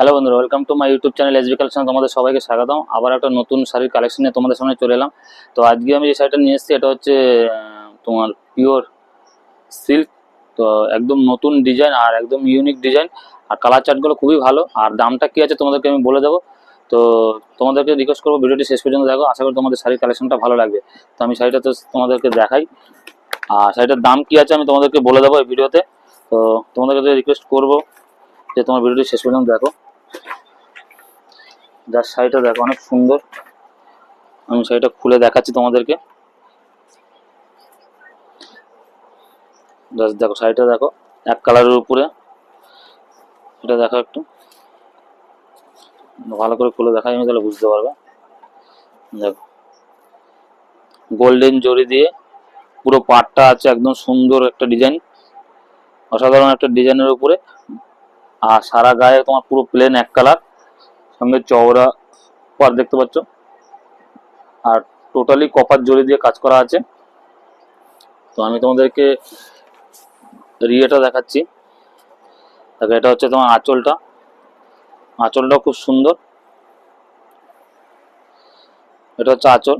Hello বন্ধুরা welcome to my YouTube channel SB collection তোমাদের সবাইকে স্বাগতম। আবার একটা নতুন শাড়ির কালেকশন নিয়ে তোমাদের সামনে চলে এলাম। তো আজকে আমি যে শাড়িটা নিয়ে এসেছি, এটা হচ্ছে তোমার পিওর সিল্ক তো একদম নতুন ডিজাইন আর একদম ইউনিক ডিজাইন আর কালার চার্টগুলো খুবই ভালো। আর দামটা কী আছে তোমাদেরকে আমি বলে দেবো। তো তোমাদেরকে রিকোয়েস্ট করব ভিডিওটি শেষ পর্যন্ত দেখো। আশা করি তোমাদের শাড়ির কালেকশনটা ভালো লাগবে। তো আমি শাড়িটা তো তোমাদেরকে দেখাই। আর শাড়িটার দাম কী আছে আমি তোমাদেরকে বলে দেবো এই ভিডিওতে। তো তোমাদেরকে রিকোয়েস্ট করব যে তোমার ভিডিওটি শেষ পর্যন্ত দেখো। যার শাড়িটা দেখো, অনেক সুন্দর। আমি শাড়িটা খুলে দেখাচ্ছি তোমাদেরকে। দেখো, শাড়িটা দেখো, এক কালারের উপরে। এটা দেখো একটু। ভালো করে খুলে দেখাই আমি তাহলে বুঝতে পারবে। দেখো। গোল্ডেন জরি দিয়ে পুরো পাটটা আছে, একদম সুন্দর একটা ডিজাইন। অসাধারণ একটা ডিজাইনের উপরে। আর সারা গায়ে তোমার পুরো প্লেন এক কালার সঙ্গে চওড়া পার দেখতে পাচ্ছ। আর টোটালি কপার জড়ি দিয়ে কাজ করা আছে। তো আমি তোমাদেরকে রিয়েটা দেখাচ্ছি। দেখো, এটা হচ্ছে তোমার আঁচলটা। আঁচলটাও খুব সুন্দর। এটা হচ্ছে আঁচল।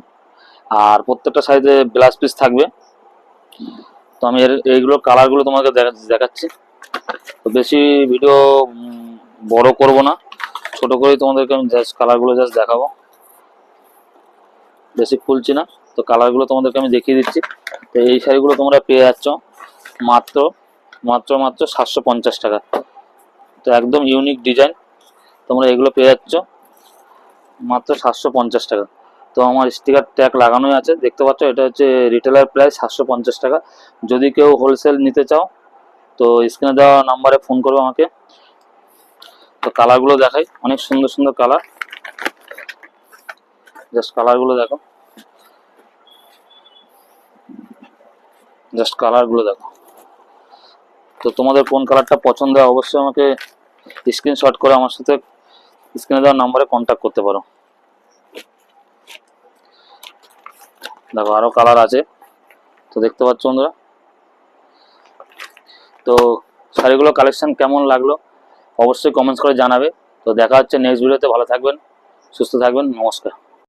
আর প্রত্যেকটা সাইজে ব্লাউজ পিস থাকবে। তো আমি এর, এইগুলো কালারগুলো তোমাকে দেখা- দেখাচ্ছি। তো বেশি ভিডিও বড় করব না। ছোট করেই তোমাদেরকে আমি জাস্ট কালারগুলো জাস্ট দেখাবো। বেশি খুলছি না, তো কালারগুলো তোমাদেরকে আমি দেখিয়ে দিচ্ছি। তো এই শাড়িগুলো তোমরা পেয়ে যাচ্ছ মাত্র মাত্র মাত্র সাতশো পঞ্চাশ টাকা। তো একদম ইউনিক ডিজাইন তোমরা এগুলো পেয়ে যাচ্ছ মাত্র সাতশো পঞ্চাশ টাকা। তো আমার স্টিকার ট্যাগ লাগানোই আছে, দেখতে পাচ্ছ এটা হচ্ছে রিটেলার প্রাইস সাতশো পঞ্চাশ টাকা। যদি কেউ হোলসেল নিতে চাও, তো স্ক্রিনে দেওয়া নাম্বারে ফোন করবে আমাকে। তো কালারগুলো দেখাই। অনেক সুন্দর সুন্দর কালার। জাস্ট কালারগুলো দেখো। জাস্ট কালারগুলো দেখো। তো তোমাদের কোন কালারটা পছন্দ হয় অবশ্যই আমাকে স্ক্রিনশট করে আমার সাথে স্ক্রিনে দেওয়া নাম্বারে কন্ট্যাক্ট করতে পারো। দেখো, আরও কালার আছে। তো দেখতে পাচ্ছ বন্ধুরা? তো শাড়িগুলো কালেকশন কেমন লাগল? অবশ্যই কমেন্টস করে জানাবে। তো দেখা হচ্ছে নেক্সট ভিডিওতে ভালো থাকবেন সুস্থ থাকবেন নমস্কার।